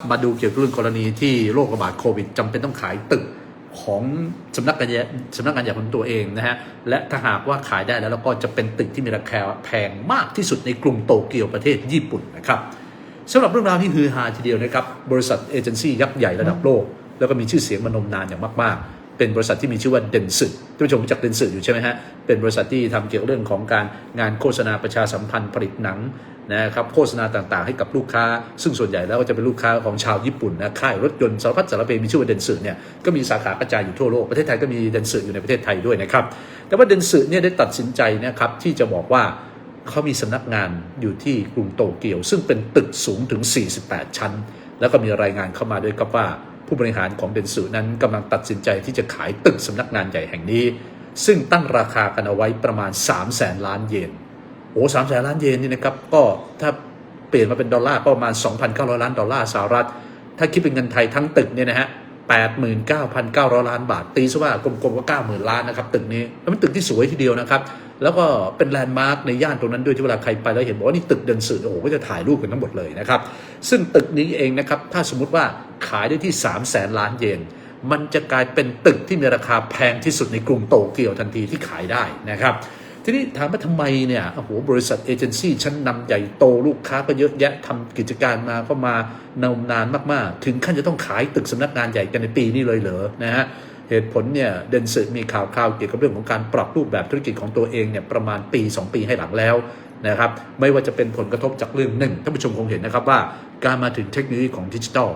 มาดูเกี่ยวกับเรื่องกรณีที่โรคระบาดโควิดจำเป็นต้องขายตึกของสำนักงานใหญ่สำนักงานใหญ่ของตัวเองนะฮะ และถ้าหากว่าขายได้แล้วแล้วก็จะเป็นตึกที่มีราคาแพงมากที่สุดในกรุงโตเกียวประเทศญี่ปุ่นนะครับสำหรับเรื่องราวที่ฮือฮาทีเดียวนะครับ บริษัทเอเจนซี่ยักษ์ใหญ่ระดับโลก แล้วก็มีชื่อเสียงมานมนานอย่างมากๆ เป็นบริษัทที่มีชื่อว่าเดนสึท่านผู้ชมรู้จักเดนสึอยู่ใช่ไหมฮะ เป็นบริษัทที่ทำเกี่ยวกับเรื่องของการงานโฆษณาประชาสัมพันธ์ผลิตหนังนะครับโฆษณาต่างๆ ให้กับลูกค้า ซึ่งส่วนใหญ่แล้วก็จะเป็นลูกค้าของชาวญี่ปุ่นนะค่ายรถยนต์สารพัดสารเพมีชื่อว่าเดนสึเนี่ยก็มีสาขากระจายอยู่ทั่วโลกประเทศไทยก็มีเดนสึอยู่ในประเทศไทยด้วยนะครับแต่ว่าเดนสึเนี่ยได้ตัดสินใจนะครับที่จะบอกว่าเขามีสำนักงานอยู่ที่กรุงโตเกียว ซึ่งเป็นตึกสูงถึง 48 ชั้น แล้วก็มีรายงานเข้ามาด้วยครับว่า ผู้บริหารของเดนสึนั้นกำลังตัดสินใจที่จะขายตึกสำนักงานใหญ่แห่งนี้ ซึ่งตั้งราคากันเอาไว้ประมาณ 3 0 0แสนล้านเยนโอ้สามแสนล้านเยนนี่นะครับก็ถ้าเปลี่ยนมาเป็นดอลลาร์ก็ประมาณ 2,900 ล้านดอลลาร์สหรัฐ ถ้าคิดเป็นเงินไทยทั้งตึกเนี่ยนะฮะ89,900 ล้านบาท ตีซะว่ากลมๆก็ 90,000 ล้านนะครับตึกนี้แล้วเป็นตึกที่สวยทีเดียวนะครับ แล้วก็เป็นแลนด์มาร์กในย่านตรงนั้นด้วยที่เวลาใครไปแล้วเห็นบอกว่านี่ตึกเดินสื่อโอ้โหก็จะถ่ายรูปกันทั้งหมดเลยนะครับ ซึ่งตึกนี้เองนะครับ ถ้าสมมติว่า ขายได้ที่ 3 0 0แสนล้านเยน มันจะกลายเป็นตึกที่มีราคาแพงที่สุดในกรุงโตเกียวทันทีที่ขายได้นะครับ ทีนี้ถามว่าทำไมเนี่ยโอ้โหบริษัทเอเจนซี่ชั้นนำใหญ่โตลูกค้าก็เยอะแยะทำกิจการมาก็มานานนานมากๆ ถึงขั้นจะต้องขายตึกสำนักงานใหญ่กันในปีนี้เลยเหรอนะฮะเหตุผลเนี่ยเดนสึมีข่าวคราวเกี่ยวกับเรื่องของการปรับรูปแบบธุรกิจของตัวเองเนี่ยประมาณปี 2 ปีให้หลังแล้วนะครับไม่ว่าจะเป็นผลกระทบจากเรื่องหนึ่งท่านผู้ชมคงเห็นนะครับว่า การมาถึงเทคโนโลยีของดิจิทัล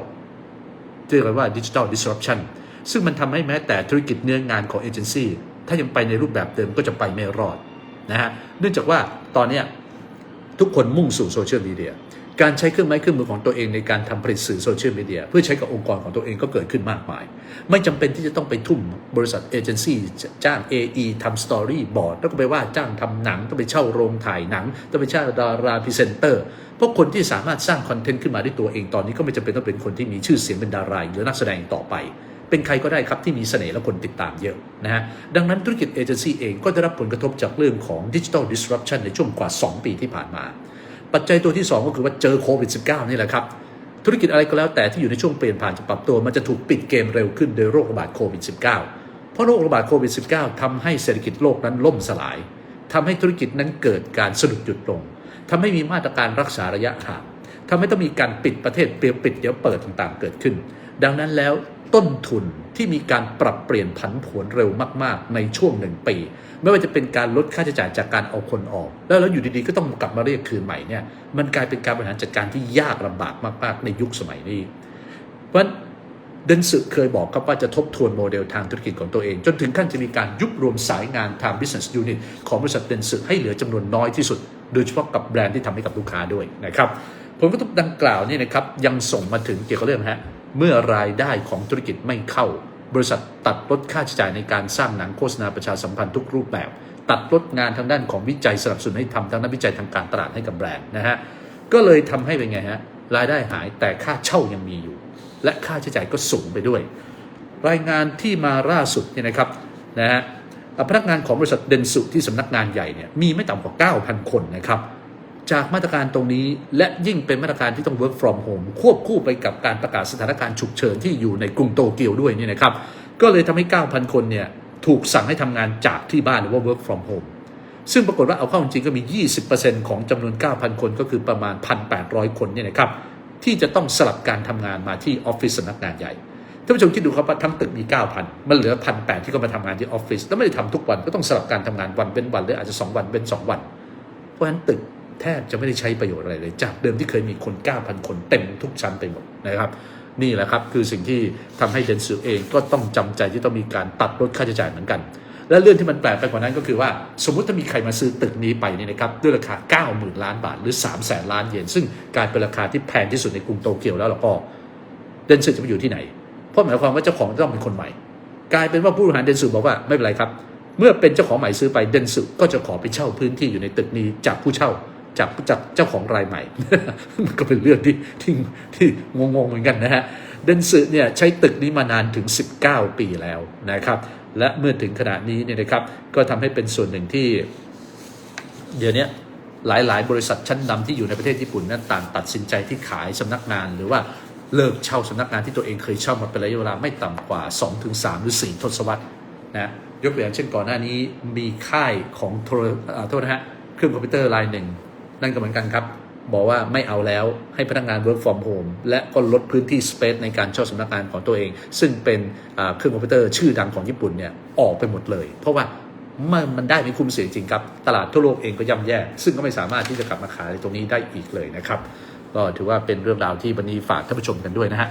ที่เรียกว่าดิจิทัลดิสรัปชันซึ่งมันทำให้แม้แต่ธุรกิจเนื้องานของเอเจนซี่ถ้ายังไปในรูปแบบเดิมก็จะไปไม่รอดนะฮะเนื่องจากว่าตอนนี้ทุกคนมุ่งสู่โซเชียลมีเดีย การใช้เครื่องไม้เครื่องมือของตัวเองในการทำผลิตสื่อโซเชียลมีเดียเพื่อใช้กับองค์กรของตัวเองก็เกิดขึ้นมากมาย ไม่จำเป็นที่จะต้องไปทุ่มบริษัทเอเจนซี่จ้าง AE ทำสตอรี่บอร์ดแล้วก็ไปว่าจ้างทำหนัง ต้องไปเช่าโรงถ่ายหนัง ต้องไปเช่าดาราพรีเซนเตอร์เพราะคนที่สามารถสร้างคอนเทนต์ขึ้นมาด้วยตัวเองตอนนี้ก็ไม่จำเป็นต้องเป็นคนที่มีชื่อเสียงเป็นดาราหรือนักแสดงต่อไปเป็นใครก็ได้ครับที่มีเสน่ห์และคนติดตามเยอะนะฮะดังนั้นธุรกิจเอเจนซี่เองก็ได้รับผลกระทบจากเรื่องของดิจิทัล disruption ในช่วงกว่า 2 ปีที่ผ่านมา ปัจจัยตัวที่ 2 ก็คือว่าเจอโควิด -19 นี่แหละครับ ธุรกิจอะไรก็แล้วแต่ที่อยู่ในช่วงเปลี่ยนผ่านจะปรับตัว มันจะถูกปิดเกมเร็วขึ้นโดยโรคระบาดโควิด -19 เพราะโรคระบาดโควิด -19 ทำให้เศรษฐกิจโลกนั้นล่มสลายทำให้ธุรกิจนั้นเกิดการสะดุดหยุดลงทำให้มีมาตรการรักษาระยะห่างทำให้ต้องมีการปิดประเทศเปลี่ยนปิดเดี๋ยวเปิดต่างๆ เกิดขึ้น ดังนั้นแล้ว ต้นทุนที่มีการปรับเปลี่ยนผันผวนเร็วมาก ๆ ในช่วงหนึ่งปี ไม่ว่าจะเป็นการลดค่าใช้จ่ายจากการเอาคนออก แล้วแล้วอยู่ดีๆก็ต้องกลับมาเรียกคืนใหม่เนี่ยมันกลายเป็นการบริหารจัดการที่ยากลำบากมาก ๆ ในยุคสมัยนี้ เพราะฉะนั้นเดนสึเคยบอกครับว่าจะทบทวนโมเดลทางธุรกิจของตัวเอง จนถึงขั้นจะมีการยุบรวมสายงานทาง business unit ของบริษัทเดนสึให้เหลือจำนวนน้อยที่สุด โดยเฉพาะกับแบรนด์ที่ทำให้กับลูกค้าด้วยนะครับผลกระทบดังกล่าวนี่นะครับยังส่งมาถึงเกี่ยวกับเรื่องฮะ มื่อรายได้ของธุรกิจไม่เข้า บริษัทตัดลดค่าใช้จ่ายในการสร้างหนังโฆษณาประชาสัมพันธ์ทุกรูปแบบ ตัดลดงานทางด้านของวิจัยสนับสนุนให้ทำทางด้านวิจัยทางการตลาดให้กับแบรนด์นะฮะก็เลยทำให้เป็นไงฮะรายได้หายแต่ค่าเช่ายังมีอยู่ และค่าใช้จ่ายก็สูงไปด้วย รายงานที่มาล่าสุดเนี่ยนะครับนะฮะพนักงานของบริษัทเดนสุที่สำนักงานใหญ่เนี่ยมีไม่ต่ำกว่า 9,000 คนนะครับ จากมาตรการตรงนี้และยิ่งเป็นมาตรการที่ต้อง work from home ควบคู่ไปกับการประกาศสถานการณ์ฉุกเฉินที่อยู่ในกรุงโตเกียวด้วยนี่นะครับ ก็เลยทำให้ 9,000 คนเนี่ยถูกสั่งให้ทำงานจากที่บ้านหรือว่า work from home ซึ่งปรากฏว่าเอาเข้าจริงก็มี 20%ของจำนวน 9,000 คนก็คือประมาณ 1,800 คนเนี่ยนะครับที่จะต้องสลับการทำงานมาที่ออฟฟิศสำนักงานใหญ่ท่านผู้ชมคิดดูครับว่าทั้งตึกมี 9,000 มันเหลือ 1,800 ที่ก็มาทำงานที่ออฟฟิศแล้วไม่ได้ทำทุกวันก็ต้องสลับการทำงานวันเป็นวันหรืออาจจะ 2 วันเป็น2 วัน เพราะฉะนั้นตึก แทบจะไม่ได้ใช้ประโยชน์อะไรเลย จากเดิมที่เคยมีคน 9,000 คนเต็มทุกชั้นไปหมดนะครับ นี่แหละครับคือสิ่งที่ทำให้เดนซูเองก็ต้องจำใจที่ต้องมีการตัดลดค่าใช้จ่ายเหมือนกัน และเรื่องที่มันแปลกไปกว่านั้นก็คือว่า สมมติถ้ามีใครมาซื้อตึกนี้ไปนี่นะครับด้วยราคา 90,000 ล้านบาทหรือ 3 0 0แสนล้านเยนซึ่งกลายเป็นราคาที่แพงที่สุดในกรุงโตเกียวแล้วเราก็เดนซูจะไปอยู่ที่ไหน เพราะหมายความว่าเจ้าของต้องเป็นคนใหม่ กลายเป็นว่าผู้บริหารเดนซูบอกว่าไม่เป็นไรครับ เมื่อเป็นเจ้าของใหม่ซื้อไปเดนซูก็จะขอไปเช่าพื้นที่อยู่ในตึกนี้จากผู้เช่า จากจากเจ้าของรายใหม่ มันก็เป็นเรื่องที่ที่ที่งงๆเหมือนกันนะฮะ เดนสึเนี่ยใช้ตึกนี้มานานถึง 19 ปีแล้วนะครับ และเมื่อถึงขณะนี้เนี่ยนะครับ ก็ทำให้เป็นส่วนหนึ่งที่ เดี๋ยวนี้หลาย ๆ บริษัทชั้นนำที่อยู่ในประเทศญี่ปุ่นนั้นต่างตัดสินใจที่ขายสำนักงานหรือว่าเลิกเช่าสำนักงานที่ตัวเองเคยเช่ามาเป็นระยะเวลาไม่ต่ำกว่า 2-3 หรือ 4 ทศวรรษนะยกตัวอย่างเช่นก่อนหน้านี้มีค่ายของโทรอ่าโทษนะฮะเครื่องคอมพิวเตอร์รายหนึ่ง นั่นก็เหมือนกันครับ บอกว่าไม่เอาแล้วให้พนักงาน work from home และก็ลดพื้นที่ space ในการเช่าสำนักงานของตัวเอง ซึ่งเป็นเครื่องคอมพิวเตอร์ชื่อดังของญี่ปุ่นเนี่ยออกไปหมดเลย เพราะว่ามันมันได้ไม่คุ้มเสียจริงครับ ตลาดทั่วโลกเองก็ย่ำแย่ ซึ่งก็ไม่สามารถที่จะกลับมาขายตรงนี้ได้อีกเลยนะครับ ก็ถือว่าเป็นเรื่องราวที่วันนี้ฝากท่านผู้ชมกันด้วยนะฮะ